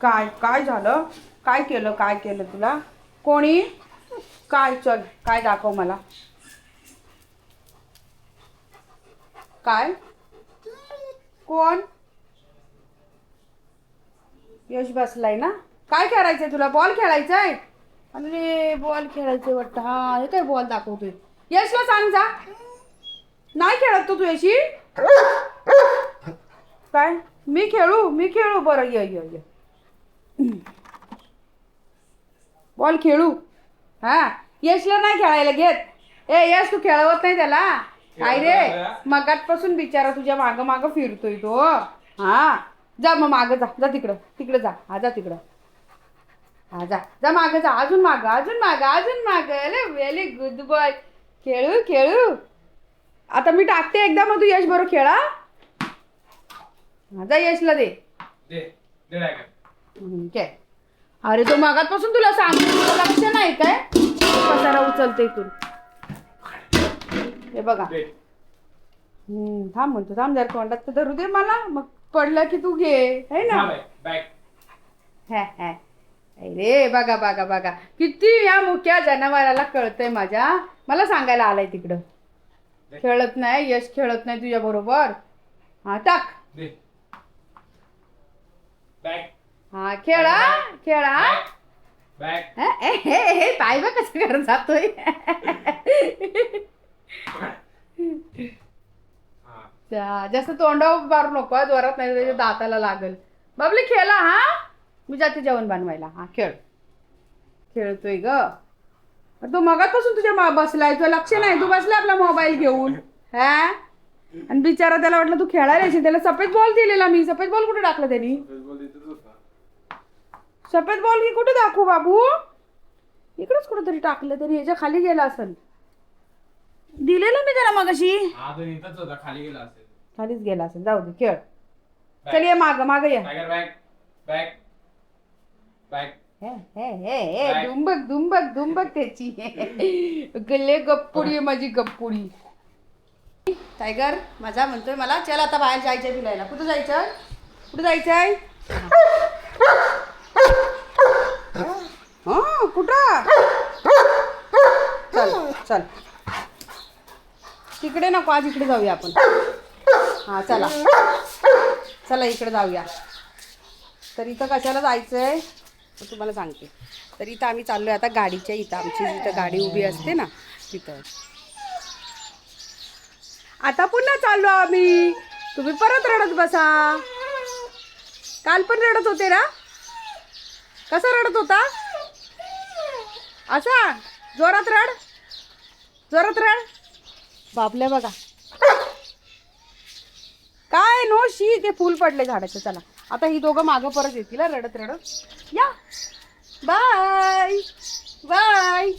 काय काय झालं? काय केलं काय केलं तुला? कोणी? काय चल काय दाखव मला. काय? कोण? यश बसलाय ना? काय खेळायचंय तुला? बॉल खेळायचाय? अरे बॉल खेळायचंय वाटतं. हा हे काय बॉल दाखवतोय? यशला सांग जा. नाही खेळत तू यशी काय? मी खेळू? मी खेळू? बरं ये ये ये. बॉल खेळू. हा यशला नाही खेळायला घेत. ए यश तू खेळवत नाही त्याला. काय रे? मगातपासून बिचारा तुझ्या मागं मागं फिरतोय तो. हा जा मग मागं जा. जा तिकडं. तिकडं जा. हा जा तिकडं. हा जा. जा मागं जा. अजून मागं अजून मागं अजून मागं. वेली गुड बॉय खेळू खेळू. आता मी टाकते एकदा मग तू यश बरोबर खेळा. हा जा यशला दे दे दे. काय अरे तो मागातपासून तुला सांगतो तुला लक्ष नाही काय? उचलते इथून. हे बघा. हम्म, थांब म्हणतो थांब जर तोंडात तर धरू दे मला. मग पडलं की तू घे. है ना? हॅ, हॅ. अरे बघा बघा बघा. किती या मुक्या जनावराला कळतंय माझ्या. मला सांगायला आलाय तिकडं. खेळत नाही यश खेळत नाही तुझ्या बरोबर. हा टाक. बॅग हा खेळा खेळा हे, हे, हे, हे, पाय बघ कसं जातोय? हा. जा- जास्त तोंडावर मारू नको हा, जोरात नाही त्याच्या दाताला लागल. बाबली खेळा हा? मी जाते जेवण बनवायला. हा खेळ. खेळतोय ग. तो मगातपासून तुझ्या मा बसलाय तुझं लक्ष नाही. तू बसलाय आपला मोबाईल घेऊन. हा? आणि बिचारा त्याला वाटलं तू खेळायला येशील. त्याला सफेद बॉल दिलेला मी. सफेद बॉल कुठे टाकला त्यांनी? सफेद बॉल की कुठे दाखवू बाबू? इकडेच कुठेतरी टाकलं तरी याच्या खाली गेला असेल. दिलेलं मी त्याला मगाशी. तो इथंच होता खाली गेला असेल. खालीच गेला असेल जाऊ दे खेळ. चल ये माग माग ये. टायगर बॅग बॅग बॅग हे, हे, हे, हे? दुंबक दुंबक दुंबक त्याची. गल्ले गप्पुडी माझी गप्पुडी. टायगर माझा म्हणतोय मला चल आता बाहेर जायचंय फिरायला. कुठं जायचं कुठं जायचंय? हा कुठं? चल चल. तिकडे नको आज इकडे जाऊया आपण. हा चला. चला इकडे जाऊया. तर इथं कशाला जायचंय? तर तुम्हाला सांगते. तर इथं आम्ही चाललोय आता गाडीच्या इथं. आमची जिथं गाडी उभी असते ना तिथं. आता पुन्हा चाललो आम्ही. तुम्ही परत रडत बसा. काल पण रडत होते ना? कसा रडत होता? असा? जोरात रड. जोरात रड. बापले बघा. काय नो शी ते फूल पडले झाडाचं. चला. आता ही दोघं मागं परत येतील रडत रडत. या. बाय. बाय.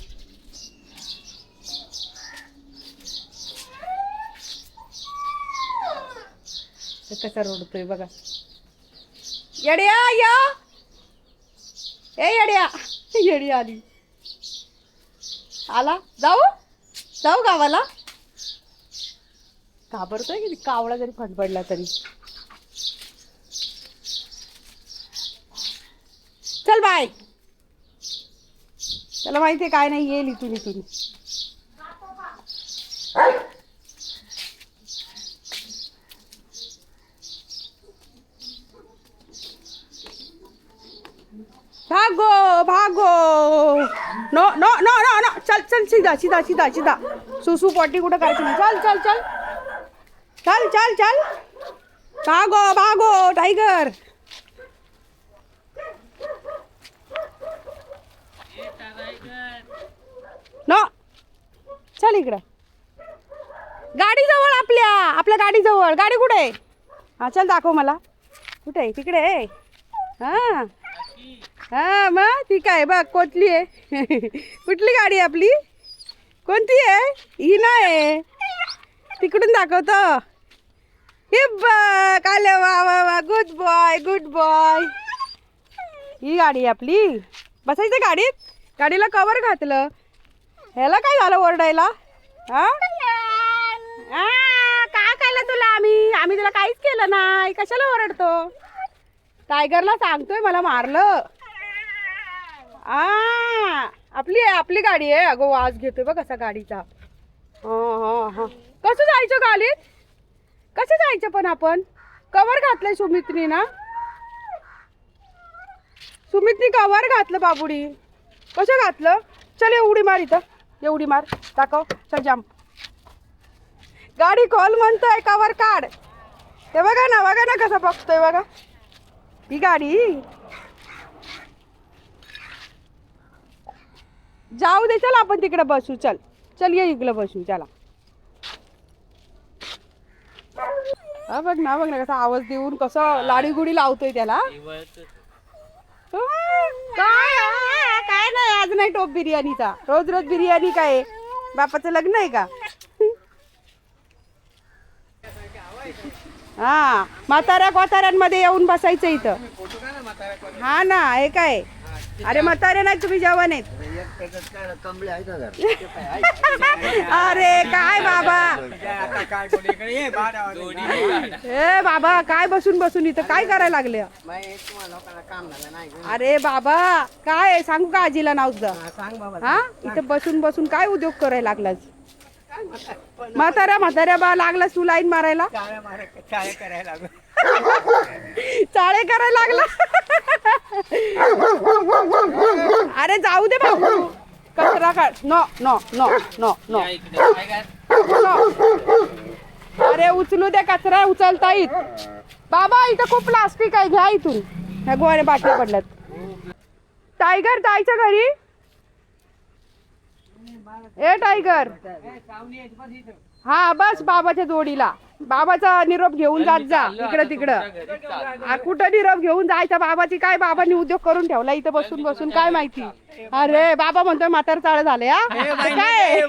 कसा रडतोय बघा. येड्या या. ए येड्या. येडी आली. आला? जाऊ? जाऊ गावाला? घाबरतोय की कावळा जरी फडफडला तरी. चल बाय. त्याला माहितीये काय नाही येईल इथून इथून. भागो भागो. No no no no no. चल चल सीधा सीधा सीधा सीधा. सुसू पॉटी कुठं करायची चल चल चल. चल चल चल. भागो भागो टायगर नो. चल इकडं. गाडी जवळ आपल्या आपल्या गाडी जवळ गाडी कुठे? आहे हा चल दाखव मला. कुठे? आहे तिकडे. आहे हां. हा मग ती काय बघ कोटली आहे? कुठली गाडी आपली? कोणती आहे? ही नाही तिकडून दाखवतो. हे बघ आले वा वा वा. गुड बॉय गुड बॉय ही गाडी आपली. बसायचं गाडीत? गाडीला कवर घातलं. ह्याला काय झालं ओरडायला? हा? आ, काय केलं तुला आम्ही? आम्ही तुला काहीच केलं नाही. कशाला ओरडतो? टायगरला सांगतोय मला मारलं. आ आपली आहे आपली गाडी आहे. अगो वाज घेतोय बघ कसा गाडीचा. हा हा हा. कसं जायचं गाडीत? कसं जायचं पण आपण? कवर घातलंय सुमितनी ना? सुमितनी कवर घातलं बाबुडी. कसं घातलं? चल एवढी मार इथं. एवढी मार. दाखव. चल जाम. गाडी कॉल म्हणतोय कवर काढ. ते बघा ना बघा ना कसं बघतोय बघा. ही गाडी. जाऊ दे चल आपण तिकडे बसू चल. चल ये इकडे बसू चला. हा बघ ना बघ ना कसा आवाज देऊन कसं लाडी गुडी लावतोय त्याला. काय हा, काय नाही आज नाही टोप बिर्याणीचा. रोज रोज बिर्याणी काय? आहे? बापाचं लग्न आहे का? हा म्हाताऱ्या कोताऱ्यांमध्ये येऊन बसायचं इथं. हा ना हे काय? अरे म्हातारे नाही तुम्ही जवान आहेत. अरे काय बाबा? ए बाबा काय बसून बसून इथं? काय करायला लागले अरे बाबा काय? सांगू का आजीला नाव हा इथं बसून बसून काय उद्योग करायला लागलास? म्हाताऱ्या म्हाताऱ्या बा लागलास तू लाईन मारायला? चाळे करायला लागला. अरे जाऊ दे बाबू. कचरा काढ. No no no no no. अरे उचलू दे कचरा उचलता येत. बाबा इथं खूप प्लास्टिक आहे. घ्या इथून. ह्या गोवाने बाटल्या पडल्यात. टायगर जायचं घरी? ए टायगर. हा बस बाबाच्या जोडीला. बाबाचा निरोप घेऊन जात जा. इकडं तिकडं. आ, कुठं निरोप घेऊन जायचा बाबाची काय बाबांनी उद्योग करून ठेवला इथं बसून बसून काय माहिती? अरे बाबा म्हणतोय म्हातार चाळ झाले हा? काय?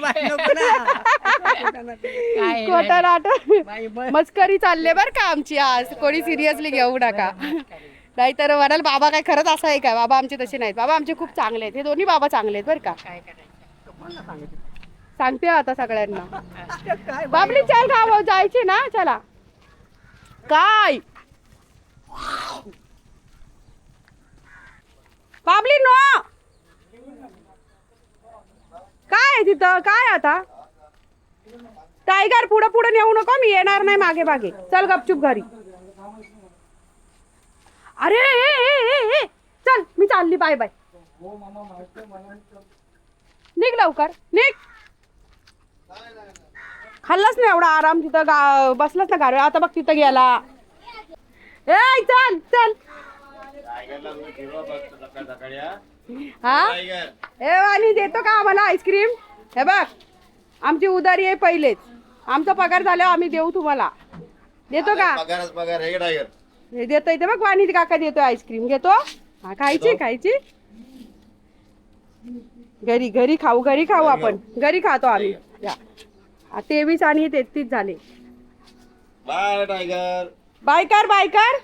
खोटं नाटक. मस्करी चालले बर का आमची आज. कोणी सिरियसली घेऊ नका. नाहीतर म्हणाल बाबा काय खरंच असं आहे का बाबा आमचे तसे नाहीत. बाबा आमचे खूप चांगले आहेत. हे दोन्ही बाबा चांगले आहेत बरं का. सांगते आता सगळ्यांना. बाबली चल गाव जायची ना चला. काय? बाबली नो! काय तिथं? काय आता? टायगर पुढं पुढं नेऊ नको मी येणार नाही मागे मागे. चल गपचूप घरी. अरे ए, ए, ए, ए, चल मी चालली बाय बाय. निघ लवकर निघ. खाल्लाच नाही एवढा आराम तिथं गा बसलाच ना गाडी आता बघ तिथं गेला. ए चल चल. हा? ए वाणी देतो का आम्हाला आईस्क्रीम? हे बघ आमची उदारी आहे पहिलेच. आमचा पगार झाल्यावर आम्ही देऊ तुम्हाला. देतो का? पगारच पगार हे टायगर हे देतो इथे बघ वाणी काका देतो आईस्क्रीम. घेतो. हा खायची खायची? घरी घरी खाऊ घरी खाऊ आपण. घरी खातो आम्ही. या. तेवीस आणि तेहतीस झाले. Bye tiger. बाय कर बाय कर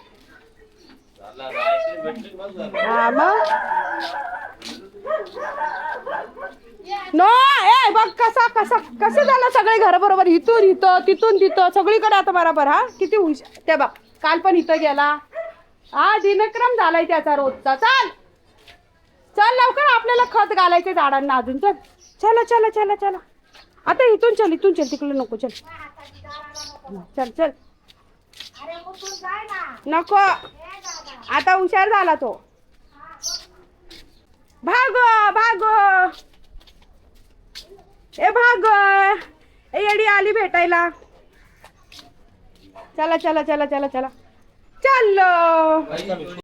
हा मग? नो ए बघ कसा कसा कसं झालं सगळे घर बरोबर? इथून इथं तिथून तिथं सगळीकडे आता बरोबर हा? किती हुश ते बघ काल पण इथं गेला. हा दिनक्रम झालाय त्याचा रोजचा. चाल. चल लवकर आपल्याला खत घालायचं झाडांना अजून. चल. चला चला चला चला. आता इथून चल इथून चल तिकडे नको चल. चल चल. नको. आता हुशार झाला तो. भाग भाग. ए भाग. ए येडी आली भेटायला. चला चला चला चला चला. चाललो.